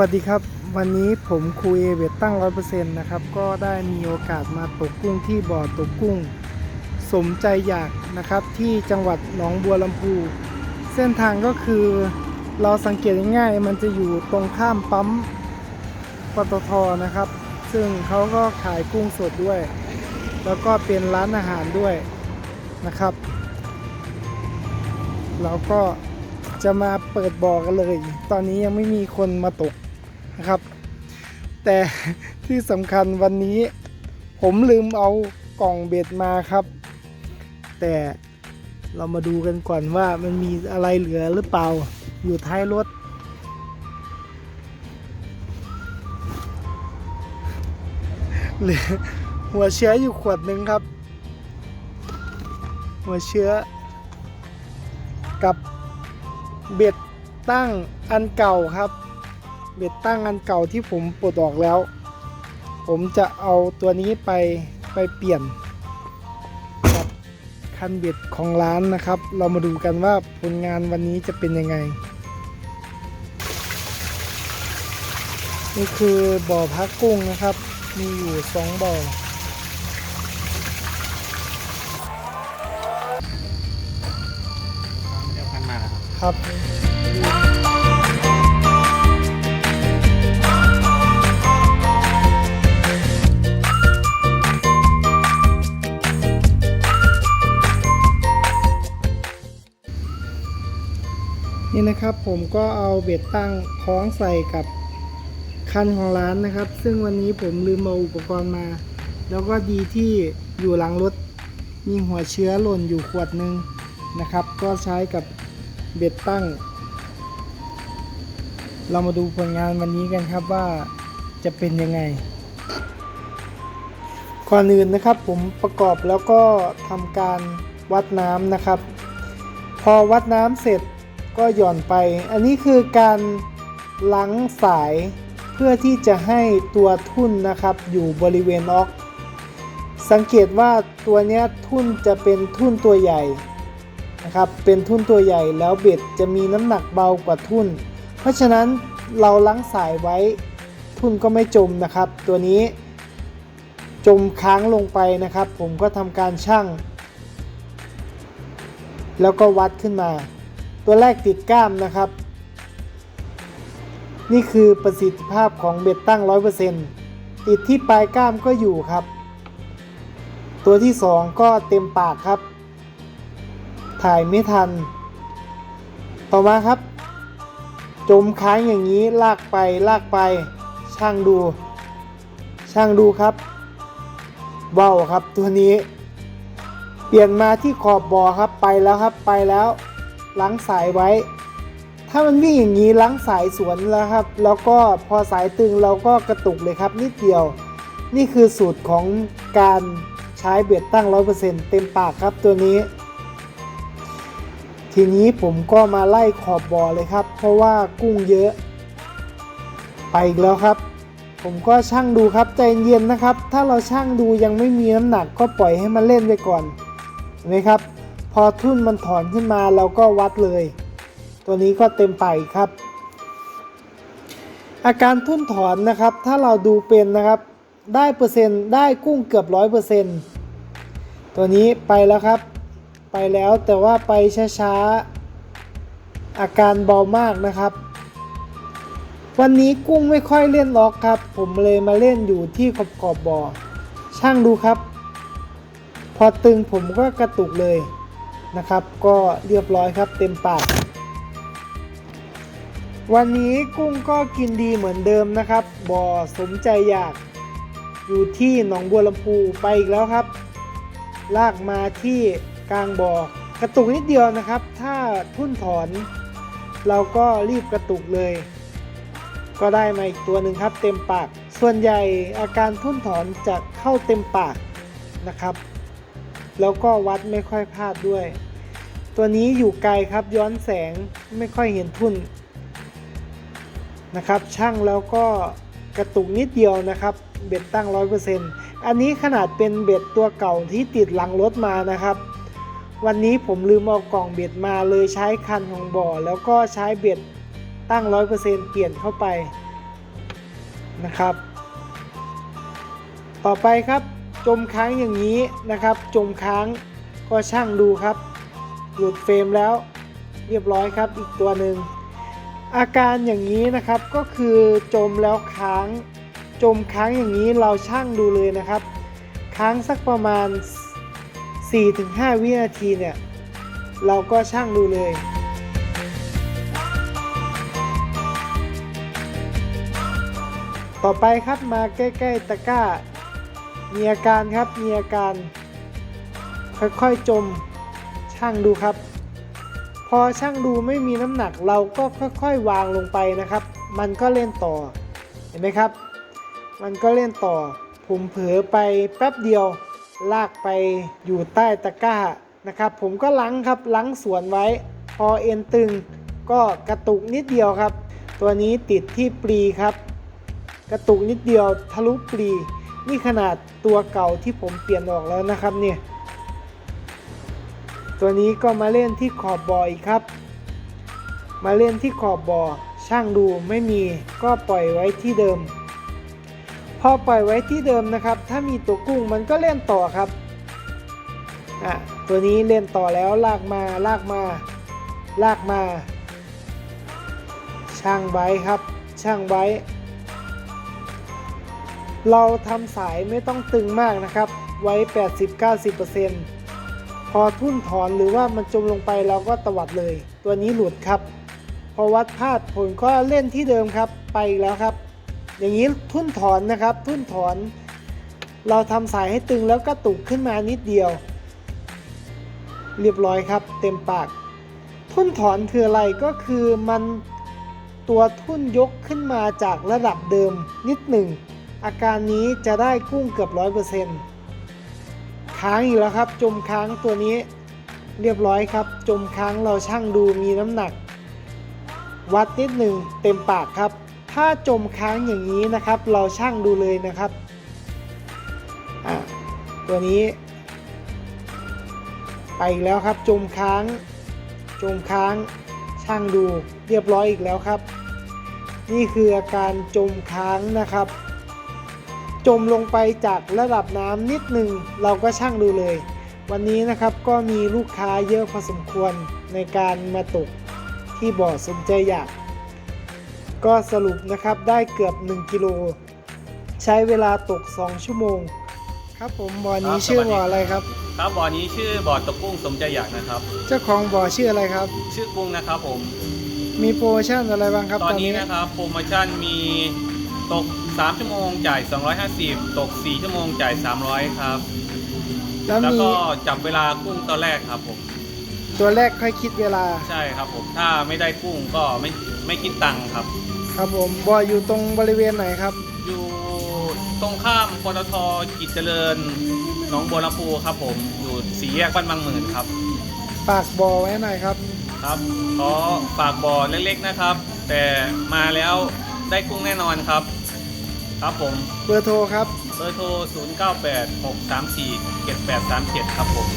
วัสดีครับ วันนี้ผมครูเอเวตตั้งร้อยเปอร์เซ็นต์นะครับ ก็ได้มีโอกาสมาตกกุ้งที่บ่อตกกุ้ง สมใจอยากนะครับที่จังหวัดหนองบัวลำพู เส้นทางก็คือเราสังเกตง่ายๆมันจะอยู่ตรงข้ามปั๊มปตทนะครับ ซึ่งเขาก็ขายกุ้งสดด้วย แล้วก็เป็นร้านอาหารด้วยนะครับ เราก็จะมาเปิดบ่อกันเลย ตอนนี้ยังไม่มีคนมาตก นะครับ แต่ที่สำคัญวันนี้ ผมลืมเอากล่องเบ็ดมาครับ แต่เรามาดูกันก่อนว่ามันมีอะไรเหลือหรือเปล่าอยู่ท้ายรถ เหลือหัวเชื้ออยู่ขวดหนึ่งครับ หัวเชื้อ กับเบ็ดตั้งอันเก่าครับ เบ็ดตั้งอันเก่าที่ผมปลดออกแล้ว ผมจะเอาตัวนี้ไปไปเปลี่ยนกับคันเบ็ดของร้านนะครับ เรามาดูกันว่าผลงานวันนี้จะเป็นยังไง นี่คือบ่อพักกุ้งนะครับ มีอยู่สองบ่อครับ นี่นะครับผมก็เอาเบ็ดตั้งคล้องใส่กับคันของร้านนะครับ ซึ่งวันนี้ผมลืมเอาอุปกรณ์มา แล้วก็ดีที่อยู่หลังรถ มีหัวเชื้อหล่นอยู่ขวดหนึ่งนะครับ ก็ใช้กับเบ็ดตั้ง เรามาดูผลงานวันนี้กันครับว่าจะเป็นยังไงก่อนอื่นนะครับผมประกอบแล้วก็ทำการวัดน้ำนะครับ พอวัดน้ำเสร็จ ก็หย่อนไป อันนี้คือการล้างสายเพื่อที่จะให้ตัวทุ่นนะครับอยู่บริเวณออก สังเกตว่าตัวนี้ทุ่นจะเป็นทุ่นตัวใหญ่นะครับ เป็นทุ่นตัวใหญ่แล้วเบ็ดจะมีน้ำหนักเบากว่าทุ่น เพราะฉะนั้นเราล้างสายไว้ทุ่นก็ไม่จมนะครับ ตัวนี้จมค้างลงไปนะครับ ผมก็ทำการชั่ง แล้วก็วัดขึ้นมา ตัวแรกติดก้ามนะครับ นี่คือประสิทธิภาพของเบ็ดตั้ง 100%ติดที่ปลายก้ามก็อยู่ครับ ตัวที่ 2 ก็เต็มปากครับ ถ่ายไม่ทัน ต่อมาครับ จมค้างอย่างนี้ลากไปลากไป ช่างดู ช่างดูครับเว้าวครับตัวนี้ เปลี่ยนมาที่ขอบบ่อครับไปแล้วครับไปแล้ว ล้างสายไว้ ถ้ามันวิ่งอย่างนี้ล้างสายสวนแล้วครับ แล้วก็พอสายตึงเราก็กระตุกเลยครับนิดเดียว นี่คือสูตรของการใช้เบ็ดตั้ง 100%เต็มปากครับตัวนี้ ทีนี้ผมก็มาไล่ขอบบ่อเลยครับ เพราะว่ากุ้งเยอะ ไปอีกแล้วครับผมก็ช่างดูครับใจเย็นนะครับ ถ้าเราช่างดูยังไม่มีน้ำหนักก็ปล่อยให้มันเล่นไปก่อนเห็นไหมครับ อทุ่นมันถอนขึ้นมาเราก็วัดเลย ตัวนี้ก็เต็มไปครับ อาการทุ่นถอนนะครับ ถ้าเราดูเป็นนะครับ ได้เปอร์เซ็นต์ได้กุ้งเกือบร้อยเปอร์เซ็นต์ตัวนี้ไปแล้วครับ ไปแล้วแต่ว่าไปช้าๆ อาการเบามากนะครับ วันนี้กุ้งไม่ค่อยเล่นล็อกครับ ผมเลยมาเล่นอยู่ที่ขอบขอบบ่อช่างดูครับ พอตึงผมก็กระตุกเลย นะครับ ก็เรียบร้อยครับเต็มปาก วันนี้กุ้งก็กินดีเหมือนเดิมนะครับบ่อสมใจอยาก อยู่ที่หนองบัวลำพูไปอีกแล้วครับ ลากมาที่กลางบ่อกระตุกนิดเดียวนะครับ ถ้าทุ่นถอน เราก็รีบกระตุกเลย ก็ได้มาอีกตัวหนึ่งครับเต็มปาก ส่วนใหญ่อาการทุ่นถอนจะเข้าเต็มปากนะครับ แล้วก็วัดไม่ค่อยพลาดด้วย ตัวนี้อยู่ไกลครับย้อนแสงไม่ค่อยเห็นทุ่นนะครับช่างแล้วก็กระตุกนิดเดียวนะครับ เบ็ดตั้ง 100%อันนี้ขนาดเป็นเบ็ดตัวเก่าที่ติดหลังรถมานะครับ วันนี้ผมลืมเอากล่องเบ็ดมาเลยใช้คันของบ่อ แล้วก็ใช้เบ็ดตั้ง 100%เปลี่ยนเข้าไปนะครับ ต่อไปครับ จมค้างอย่างนี้นะครับ จมค้างก็ช่างดูครับ หลุดเฟรมแล้วเรียบร้อยครับอีกตัวหนึ่งอาการอย่างนี้นะครับก็คือจมแล้วค้าง จมค้างอย่างนี้เราช่างดูเลยนะครับ ค้างสักประมาณ 4-5 วินาทีเนี่ยเราก็ช่างดูเลยต่อไปครับมาใกล้ ๆ ตะกร้า มีอาการครับมีอาการ ค่อยๆจมช่างดูครับ พอช่างดูไม่มีน้ำหนักเราก็ค่อย ๆ วางลงไปนะครับ มันก็เล่นต่อเห็นไหมครับ มันก็เล่นต่อ ผมเผลอไปแป๊บเดียว ลากไปอยู่ใต้ตะกร้านะครับ ผมก็ล้างครับล้างสวนไว้ พอเอ็นตึงก็กระตุกนิดเดียวครับ ตัวนี้ติดที่ปลีครับ กระตุกนิดเดียวทะลุปลี นี่ขนาดตัวเก่าที่ผมเปลี่ยนออกแล้วนะครับเนี่ยตัวนี้ก็มาเล่นที่ขอบบออีกครับ มาเล่นที่ขอบบอช่างดูไม่มีก็ปล่อยไว้ที่เดิม พอปล่อยไว้ที่เดิมนะครับ ถ้ามีตัวกุ้งมันก็เล่นต่อครับอะตัวนี้เล่นต่อแล้วลากมาลากมา ลากมา ช่างไว้ครับ ช่างไว้ เราทำสายไม่ต้องตึงมากนะครับ ไว้ 80-90%พอทุ่นถอนหรือว่ามันจมลงไปเราก็ตวัดเลย ตัวนี้หลุดครับ พอวัดพลาดผลก็เล่นที่เดิมครับ ไปอีกแล้วครับ อย่างนี้ทุ่นถอนนะครับ ทุ่นถอน เราทำสายให้ตึงแล้วก็ตุกขึ้นมานิดเดียว เรียบร้อยครับ เต็มปาก ทุ่นถอนคืออะไรก็คือมันตัวทุ่นยกขึ้นมาจากระดับเดิมนิดหนึ่ง อาการนี้จะได้กุ้งเกือบร้อยเปอร์เซ็นต์ค้างอีกแล้วครับ จมค้างตัวนี้เรียบร้อยครับ จมค้างเราช่างดูมีน้ำหนัก วัดนิดหนึ่งเต็มปากครับ ถ้าจมค้างอย่างนี้นะครับ เราช่างดูเลยนะครับอะตัวนี้ ไปอีกแล้วครับ จมค้าง จมค้างช่างดูเรียบร้อยอีกแล้วครับ นี่คืออาการจมค้างนะครับ จมลงไปจากระดับน้ำนิดหนึ่งเราก็ช่างดูเลย วันนี้นะครับก็มีลูกค้าเยอะพอสมควรในการมาตกที่บ่อสนใจอยาก ก็สรุปนะครับได้เกือบ 1 กิโล ใช้เวลาตก 2 ชั่วโมง ครับผมบ่อนี้ครับชื่อสวัสดีบ่ออะไรครับ ครับบ่อนี้ชื่อบ่อตกกุ้งสมใจอยากนะครับ เจ้าของบ่อชื่ออะไรครับ ชื่อกุ้งนะครับผม มีโปรโมชั่นอะไรบ้างครับตตออนนนี้นี้นะครับโปรโมชั่นมี ตก 3 ชั่วโมงจ่าย 250 ตก 4 ชั่วโมงจ่าย 300 ครับ แล้วแล้วมีก็จับเวลากุ้งตัวแรกครับผม ตัวแรกค่อยคิดเวลา ใช่ครับผม ถ้าไม่ได้กุ้งก็ไม่ไม่คิดตังค์ครับ ครับผมบ่ออยู่ตรงบริเวณไหนครับ อยู่ตรงข้ามปตทกิจเจริญหนองบัวลำพูครับผม อยู่สี่แยกบ้านบางหมื่นครับ ฝากบ่อไว้หน่อยครับ ครับขอฝากบ่อเล็กๆนะครับ แต่มาแล้ว ได้กุ้งแน่นอนครับ ครับผมเบอร์โทรครับ เบอร์โทร 0 9 8 6 3 4 7 8 3 7 ครับผม